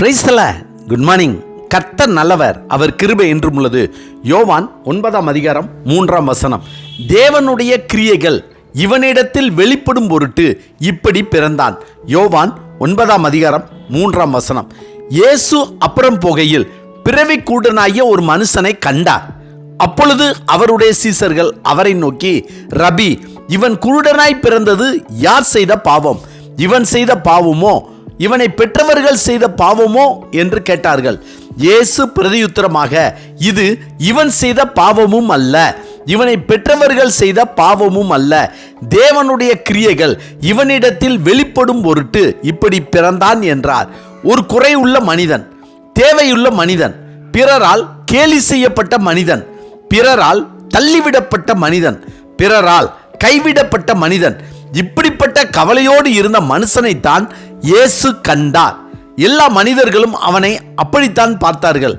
பிரைஸ்ல good morning கர்த்தர் நல்லவர் அவர் கிருபை என்றும் உள்ளது. யோவான் ஒன்பதாம் அதிகாரம் மூன்றாம் வசனம். தேவனுடைய கிரியைகள் இவனிடத்தில் வெளிப்படும் பொருட்டு இப்படி பிறந்தான். யோவான் ஒன்பதாம் அதிகாரம் மூன்றாம் வசனம். இயேசு அப்புறம் போகையில் பிறவி கூடனாகிய ஒரு மனுஷனை கண்டார். அப்பொழுது அவருடைய சீசர்கள் அவரை நோக்கி ரபி இவன் குருடனாய் பிறந்தது யார் செய்த பாவம்? இவன் செய்த பாவமோ? இவனை பெற்றவர்கள் செய்த பாவமோ என்று கேட்டார்கள். இயேசு பிரதியுத்தரமாக இது இவன் செய்த பாவமும் அல்ல. இவனை பெற்றவர்கள் செய்த பாவமும் அல்ல. தேவனுடைய கிரியைகள் இவனிடத்தில் வெளிப்படும் பொருட்டு இப்படி பிறந்தான் என்றார். ஒரு குறையுள்ள மனிதன் தேவையுள்ள மனிதன் பிறரால் கேலி செய்யப்பட்ட மனிதன் பிறரால் தள்ளிவிடப்பட்ட மனிதன் பிறரால் கைவிடப்பட்ட மனிதன் இப்படி கவலையோடு இருந்த மனுஷனைத்தான் இயேசு கண்டார். எல்லா மனிதர்களும் அவனை அப்படித்தான் பார்த்தார்கள்.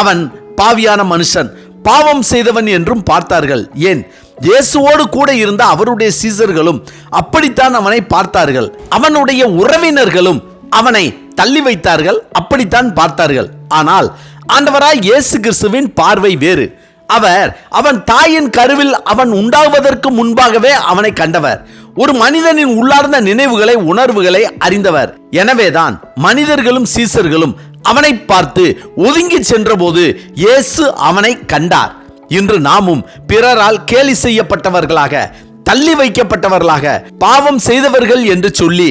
அவன் பாவியான மனுஷன் பாவம் செய்தவன் என்றும் பார்த்தார்கள். ஏன்? இயேசுவோடு கூட இருந்த அவருடைய சீசர்களும் அப்படித்தான் அவனை பார்த்தார்கள். அவனுடைய உறவினர்களும் அவனை தள்ளி வைத்தார்கள் அப்படித்தான் பார்த்தார்கள். ஆனால் ஆண்டவராய் இயேசு கிறிஸ்துவின் பார்வை வேறு. அவர் அவன் தாயின் கருவில் அவன் உண்டாவதற்கு முன்பாகவே அவனை கண்டவர். ஒரு மனிதனின் உள்ளார்ந்த நினைவுகளை உணர்வுகளை அறிந்தவர். எனவேதான் மனிதர்களும் சீசர்களும் அவனை பார்த்து ஒதுங்கி சென்றபோது இயேசு அவனை கண்டார். இன்று நாமும் பிறரால் கேலி செய்யப்பட்டவர்களாக தள்ளி வைக்கப்பட்டவர்களாக பாவம் செய்தவர்கள் என்று சொல்லி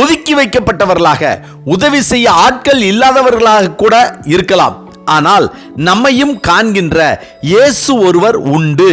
ஒதுக்கி வைக்கப்பட்டவர்களாக உதவி செய்ய ஆட்கள் இல்லாதவர்களாக கூட இருக்கலாம். ஆனால் நம்மையும் காண்கின்ற இயேசு ஒருவர் உண்டு.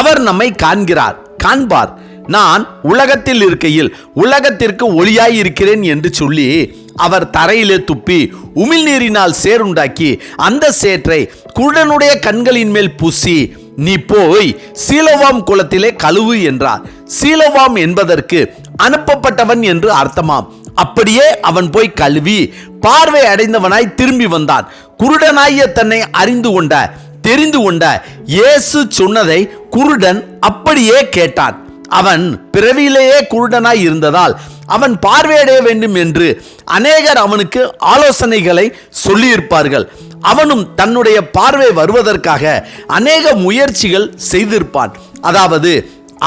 அவர் நம்மை காண்கிறார். காண்பார். நான் உலகத்தில் இருக்கையில் உலகத்திற்கு ஒளியாய் இருக்கிறேன் என்று சொல்லி அவர் தரையிலே துப்பி உமிழ்நீரினால் சேருண்டாக்கி அந்த சேற்றை குருடனுடைய கண்களின் மேல் பூசி நீ போய் சீலோவாம் குளத்திலே கழுவு என்றார். சீலோவாம் என்பதற்கு அனுப்பப்பட்டவன் என்று அர்த்தமாம். அப்படியே அவன் போய் கழுவி பார்வை அடைந்தவனாய் திரும்பி வந்தான். குருடனாய தன்னை அறிந்து கொண்ட தெரிந்து கொண்ட இயேசு சொன்னதை குருடன் அப்படியே கேட்டான். அவன் பிறவியிலேயே குருடனாய் இருந்ததால் அவன் பார்வையடைய வேண்டும் என்று அநேகர் அவனுக்கு ஆலோசனைகளை சொல்லியிருப்பார்கள். அவனும் தன்னுடைய பார்வை வருவதற்காக அநேக முயற்சிகள் செய்திருப்பான். அதாவது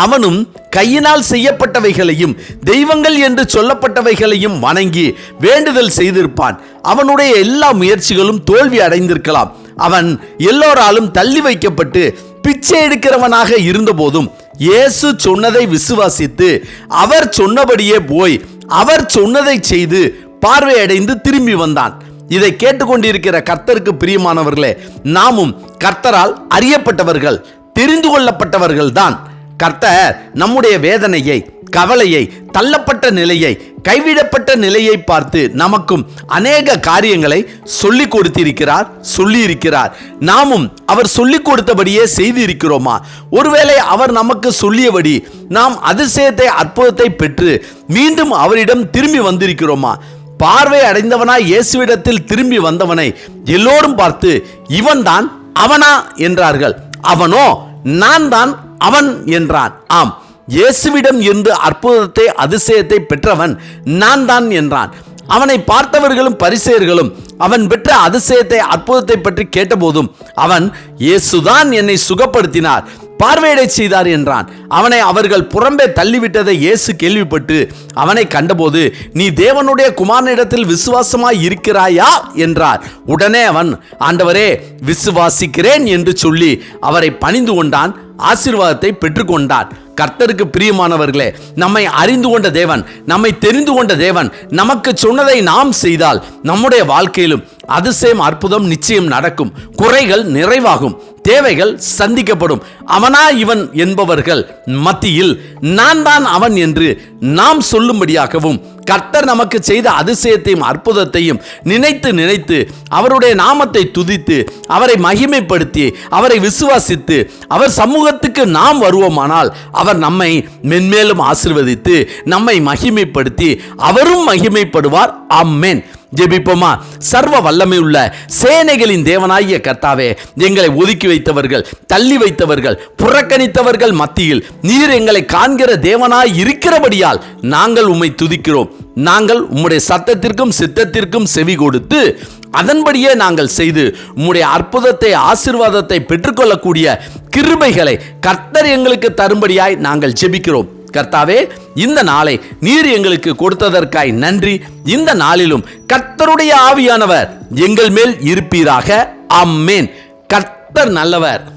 அவனும் கையினால் செய்யப்பட்டவைகளையும் தெய்வங்கள் என்று சொல்லப்பட்டவைகளையும் வணங்கி வேண்டுதல் செய்திருப்பான். அவனுடைய எல்லா முயற்சிகளும் தோல்வி அடைந்திருக்கலாம். அவன் எல்லோராலும் தள்ளி வைக்கப்பட்டு பிச்சை எடுக்கிறவனாக இருந்தபோதும் இயேசு சொன்னதை விசுவாசித்து அவர் சொன்னபடியே போய் அவர் சொன்னதை செய்து பார்வையடைந்து திரும்பி வந்தான். இதை கேட்டுக்கொண்டிருக்கிற கர்த்தருக்கு பிரியமானவர்களே நாமும் கர்த்தரால் அறியப்பட்டவர்கள் தெரிந்து கொள்ளப்பட்டவர்கள் தான் கர்த்தர் நம்முடைய வேதனையை கவலையை தள்ளப்பட்ட நிலையை கைவிடப்பட்ட நிலையை பார்த்து நமக்கும் அநேக காரியங்களை சொல்லிக் கொடுத்திருக்கிறார் சொல்லியிருக்கிறார். நாமும் அவர் சொல்லிக் கொடுத்தபடியே செய்திருக்கிறோமா? ஒருவேளை அவர் நமக்கு சொல்லியபடி நாம் அதிசயத்தை அற்புதத்தை பெற்று மீண்டும் அவரிடம் திரும்பி வந்திருக்கிறோமா? பார்வை அடைந்தவனாய் இயேசுவிடத்தில் திரும்பி வந்தவனை எல்லோரும் பார்த்து இவன்தான் அவனா? என்றார்கள். அவனோ? நான் தான் அவன்? என்றான். ஆம். இயேசுவிடம் இருந்து அற்புதத்தை அதிசயத்தை பெற்றவன் நான் தான் என்றான். அவனை பார்த்தவர்களும் பரிசெயர்களும் அவன் பெற்ற அதிசயத்தை அற்புதத்தை பற்றி கேட்டபோதும் அவன் இயேசுதான் என்னை சுகப்படுத்தினார் பார்வையிடை செய்தார் என்றான். அவனை அவர்கள் புறம்பே தள்ளிவிட்டதை இயேசு கேள்விப்பட்டு அவனை கண்டபோது நீ தேவனுடைய குமாரனிடத்தில் விசுவாசமாய் இருக்கிறாயா? என்றார். உடனே அவன் ஆண்டவரே விசுவாசிக்கிறேன் என்று சொல்லி அவரை பணிந்து கொண்டான் ஆசீர்வாதத்தை பெற்றுக்கொண்டான். கர்த்தருக்கு பிரியமானவர்களே நம்மை அறிந்து கொண்ட தேவன் நம்மை தெரிந்து கொண்ட தேவன் நமக்கு சொன்னதை நாம் செய்தால் நம்முடைய வாழ்க்கையிலும் அதிசயம் அற்புதம் நிச்சயம் நடக்கும். குறைகள் நிறைவாகும். தேவைகள் சந்திக்கப்படும். அவனா இவன் என்பவர்கள் மத்தியில் நான் தான் அவன் என்று நாம் சொல்லும்படியாகவும் கர்த்தர் நமக்கு செய்த அதிசயத்தையும் அற்புதத்தையும் நினைத்து நினைத்து அவருடைய நாமத்தை துதித்து அவரை மகிமைப்படுத்தி அவரை விசுவாசித்து அவர் சமூகத்துக்கு நாம் வருவோமானால் அவர் நம்மை மென்மேலும் ஆசிர்வதித்து நம்மை மகிமைப்படுத்தி அவரும் மகிமைப்படுவார். அம்மேன் ஜெபிப்போமா? சர்வ வல்லமை உள்ள சேனைகளின் தேவனாகிய கர்த்தாவே எங்களை ஒதுக்கி வைத்தவர்கள் தள்ளி வைத்தவர்கள் புறக்கணித்தவர்கள் மத்தியில் நீர் எங்களை காண்கிற தேவனாய் இருக்கிறபடியால் நாங்கள் உம்மை துதிக்கிறோம். நாங்கள் உம்முடைய சத்தத்திற்கும் சித்தத்திற்கும் செவி கொடுத்து அதன்படியே நாங்கள் செய்து உம்முடைய அற்புதத்தை ஆசீர்வாதத்தை பெற்றுக்கொள்ளக்கூடிய கிருபைகளை கர்த்தர் எங்களுக்கு தரும்படியாய் நாங்கள் ஜெபிக்கிறோம். கர்த்தாவே இந்த நாளை நீர் எங்களுக்கு கொடுத்ததற்காய் நன்றி. இந்த நாளிலும் கர்த்தருடைய ஆவியானவர் எங்கள் மேல் இருப்பீராக. அம்மேன் கர்த்தர் நல்லவர்.